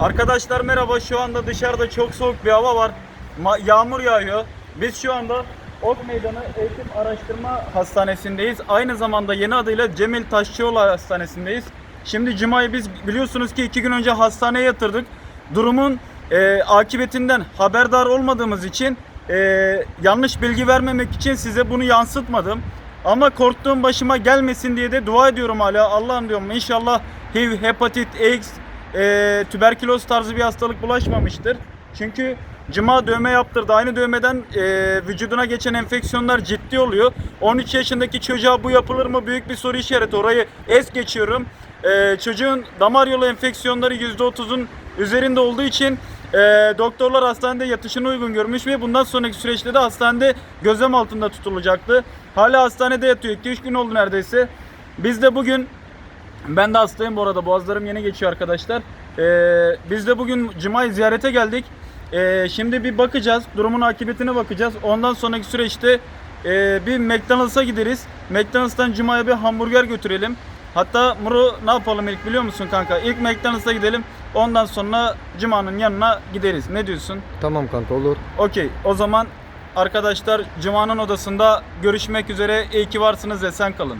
Arkadaşlar merhaba. Şu anda dışarıda çok soğuk bir hava var. Ma- yağmur yağıyor. Biz şu anda Ok Meydanı Eğitim Araştırma Hastanesi'ndeyiz. Aynı zamanda yeni adıyla Cemil Taşçıoğlu Hastanesi'ndeyiz. Şimdi Cuma'yı biz biliyorsunuz ki iki gün önce hastaneye yatırdık. Durumun e, akıbetinden haberdar olmadığımız için e, yanlış bilgi vermemek için size bunu yansıtmadım. Ama korktuğum başıma gelmesin diye de dua ediyorum hala. Allah'ım diyorum inşallah HIV, hepatit, AIDS, e, tüberküloz tarzı bir hastalık bulaşmamıştır. Çünkü cıma dövme yaptırdı. Aynı dövmeden e, vücuduna geçen enfeksiyonlar ciddi oluyor. 13 yaşındaki çocuğa bu yapılır mı? Büyük bir soru işareti. Orayı es geçiyorum. E, çocuğun damar yolu enfeksiyonları %30'un üzerinde olduğu için e, doktorlar hastanede yatışını uygun görmüş ve bundan sonraki süreçte de hastanede gözlem altında tutulacaktı. Hala hastanede yatıyor. 2-3 gün oldu neredeyse. Biz de bugün ben de hastayım bu arada. Boğazlarım yeni geçiyor arkadaşlar. Ee, biz de bugün Cuma'yı ziyarete geldik. Ee, şimdi bir bakacağız. Durumun akıbetine bakacağız. Ondan sonraki süreçte e, bir McDonald's'a gideriz. McDonald's'tan Cuma'ya bir hamburger götürelim. Hatta Muru ne yapalım ilk biliyor musun kanka? İlk McDonald's'a gidelim. Ondan sonra Cuma'nın yanına gideriz. Ne diyorsun? Tamam kanka olur. Okey. O zaman arkadaşlar Cuma'nın odasında görüşmek üzere. İyi ki varsınız ve sen kalın.